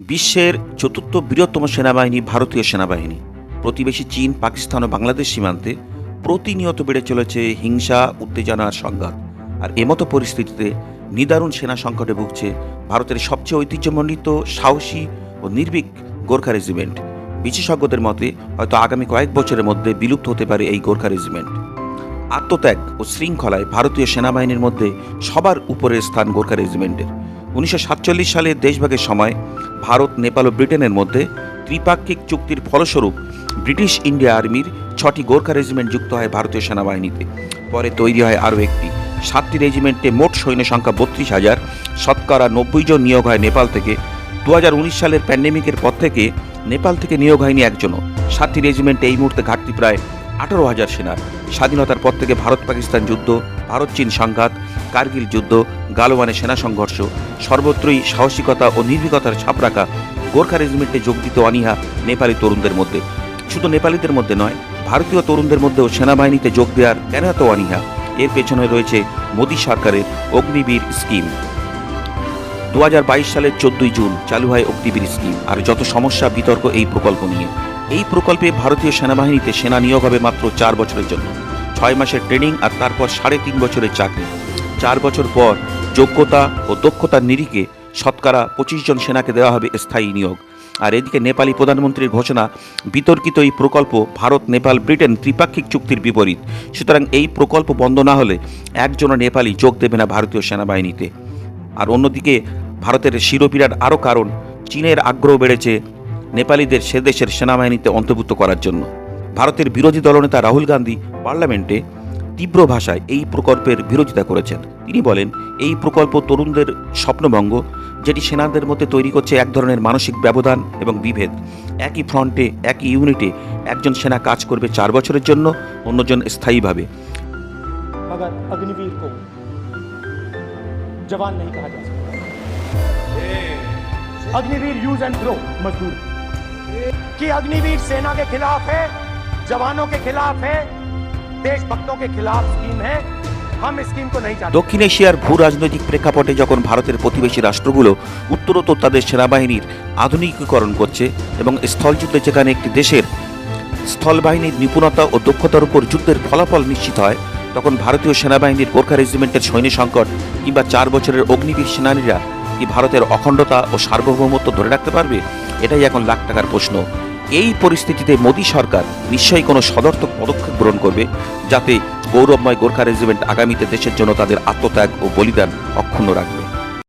বিশ্বের চতুর্থ বৃহত্তম সেনাবাহিনী ভারতীয় সেনাবাহিনী। প্রতিবেশী চীন, পাকিস্তান ও বাংলাদেশ সীমান্তে প্রতিনিয়ত বেড়ে চলেছে হিংসা উত্তেজনার সংঘাত। আর এমতো পরিস্থিতিতে নিদারুণ সেনা সংকটে ভুগছে ভারতের সবচেয়ে ঐতিহ্যমণ্ডিত, সাহসী ও নির্ভীক গোর্খা রেজিমেন্ট। বিশেষজ্ঞদের মতে, হয়তো আগামী কয়েক বছরের মধ্যে বিলুপ্ত হতে পারে এই গোর্খা রেজিমেন্ট। আত্মত্যাগ ও শৃঙ্খলায় ভারতীয় সেনাবাহিনীর মধ্যে সবার উপরের স্থান গোর্খা রেজিমেন্টের। উনিশশো সাতচল্লিশ সালে দেশভাগের সময় ভারত, নেপাল ও ব্রিটেনের মধ্যে ত্রিপাক্ষিক চুক্তির ফলস্বরূপ ব্রিটিশ ইন্ডিয়া আর্মির ছটি গোর্খা রেজিমেন্ট যুক্ত হয় ভারতীয় সেনাবাহিনীতে। পরে তৈরি হয় আরও একটি। সাতটি রেজিমেন্টে মোট সৈন্য সংখ্যা বত্রিশ হাজার, শতকরা নব্বই জন নিয়োগ হয় নেপাল থেকে। দু হাজার উনিশ সালের প্যান্ডেমিকের পর থেকে নেপাল থেকে নিয়োগ হয়নি একজনও। সাতটি রেজিমেন্টে এই মুহূর্তে ঘাটতি প্রায় আঠারো হাজার সেনার। স্বাধীনতার পর থেকে ভারত পাকিস্তান যুদ্ধ ভারত চীন সংঘাত কার্গিল যুদ্ধ গালওয়ানে সেনা সংঘর্ষ, সর্বত্রই সাহসিকতা ও নির্ভীকতার ছাপ রাখা গোর্খা রেজিমেন্টে যোগ দিত অনীহা নেপালি তরুণদের মধ্যে। শুধু নেপালিদের মধ্যে নয়, ভারতীয় তরুণদের মধ্যেও সেনাবাহিনীতে যোগ দেওয়ার কেন এত অনীহা। এর পেছনে রয়েছে মোদী সরকারের অগ্নিবীর স্কিম। দু হাজার বাইশ সালের চোদ্দই জুন চালু হয় অগ্নিবীর স্কিম। আর যত সমস্যা, বিতর্ক এই প্রকল্প নিয়ে। এই প্রকল্পে ভারতীয় সেনাবাহিনীতে সেনা নিয়োগ হবে মাত্র চার বছরের জন্য। ছয় মাসের ট্রেনিং আর তারপর সাড়ে তিন বছরের চাকরি। চার বছর পর যোগ্যতা ও দক্ষতার নিরিখে শতকরা পঁচিশ জন সেনাকে দেওয়া হবে স্থায়ী নিয়োগ। আর এদিকে নেপালি প্রধানমন্ত্রীর ঘোষণা, বিতর্কিত এই প্রকল্প ভারত, নেপাল, ব্রিটেন ত্রিপাক্ষিক চুক্তির বিপরীত। সুতরাং এই প্রকল্প বন্ধ না হলে একজনও নেপালি যোগ দেবে না ভারতীয় সেনাবাহিনীতে। আর অন্যদিকে ভারতের শিরোপিরার আরও কারণ, চীনের আগ্রহ বেড়েছে নেপালিদের সে দেশের সেনাবাহিনীতে অন্তর্ভুক্ত করার জন্য। ভারতের বিরোধী দলনেতা রাহুল গান্ধী পার্লামেন্টে তীব্র ভাষায় এই প্রকল্পের বিরোধিতা করেছেন তিনি বলেন এই প্রকল্প তরুণদের স্বপ্নভঙ্গ যেটি সেনাদের মধ্যে তৈরি করছে এক ধরনের মানসিক ব্যবধান এবং বিভেদ একই ফ্রন্টে একই ইউনিটে একজন সেনা কাজ করবে চার বছরের জন্য অন্যজন স্থায়ীভাবে मगर अग्निवीर को जवान नहीं कहा जा सकता अग्निवीर यूज एंड थ्रो मजदूर कि अग्निवीर सेना के खिलाफ है जवानों के खिलाफ है देशभक्तों के खिलाफ स्कीम है हम इस स्कीम को नहीं चाहते দক্ষিণ এশিয়ার ভূ রাজনৈতিক প্রেক্ষাপটে যখন ভারতের প্রতিবেশী রাষ্ট্রগুলো উত্তরোত্তর তাদের সেনাবাহিনীর আধুনিকীকরণ করছে এবং স্থলযুদ্ধে যেখানে একটি দেশের স্থলবাহিনীর নিপুণতা ও দক্ষতার উপর যুদ্ধের ফলাফল নিশ্চিত হয় তখন ভারতীয় সেনাবাহিনীর গোর্খা রেজিমেন্টের সৈন্য সংকট কিংবা চার বছরের অগ্নিবীর সেনানীরা কি ভারতের অখণ্ডতা ও সার্বভৌমত্ব ধরে রাখতে পারবে এটাই এখন লাখ টাকার প্রশ্ন এই পরিস্থিতিতে মোদী সরকার নিশ্চয়ই কোনো সদর্থক পদক্ষেপ গ্রহণ করবে যাতে গৌরবময় গোর্খা রেজিমেন্ট আগামীতে দেশের জন্য তাদের আত্মত্যাগ ও বলিদান অক্ষুণ্ণ রাখবে।